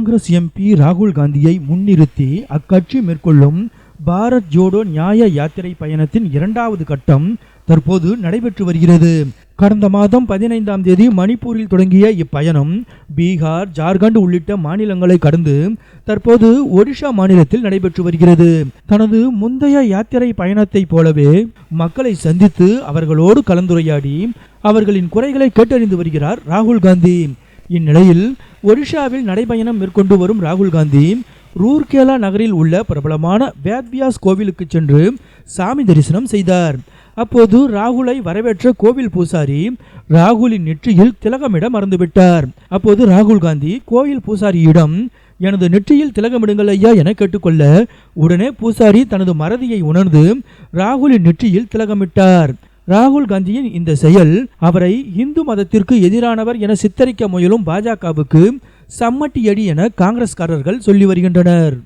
Congress MP ராகுல் காந்தியை முன்னிறுத்தி அக்கட்சி மேற்கொள்ளும் பாரத் ஜோடோ நியாய யாத்திரை பயணத்தின் இரண்டாவது கட்டம் தற்போது நடைபெற்று வருகிறது. கடந்த மாதம் பதினைந்தாம் தேதி மணிப்பூரில் தொடங்கிய இப்பயணம் பீகார் ஜார்க்கண்ட் உள்ளிட்ட மாநிலங்களை கடந்து தற்போது ஒடிஷா மாநிலத்தில் நடைபெற்று வருகிறது. தனது முந்தைய யாத்திரை பயணத்தைப் போலவே மக்களை சந்தித்து அவர்களோடு கலந்துரையாடி அவர்களின் குறைகளை கேட்டறிந்து வருகிறார் ராகுல் காந்தி. இந்நிலையில் ஒடிஷாவில் நடைபயணம் மேற்கொண்டு வரும் ராகுல் காந்தி ரூர்கேலா நகரில் உள்ள பிரபலமான வேத்வியாஸ் கோவிலுக்கு சென்று சாமி தரிசனம் செய்தார். அப்போது ராகுலை வரவேற்ற கோவில் பூசாரி ராகுலின் நெற்றியில் திலகமிட மறந்துவிட்டார். அப்போது ராகுல் காந்தி கோயில் பூசாரியிடம் எனது நெற்றியில் திலகமிடுங்கள் ஐயா என கேட்டுக்கொள்ள உடனே பூசாரி தனது மறதியை உணர்ந்து ராகுலின் நெற்றியில் திலகமிட்டார். ராகுல் காந்தியின் இந்த செயல் அவரை இந்து மதத்திற்கு எதிரானவர் என சித்தரிக்க முயலும் பாஜகவுக்கு சம்மட்டியடி என காங்கிரஸ்காரர்கள் சொல்லி வருகின்றனர்.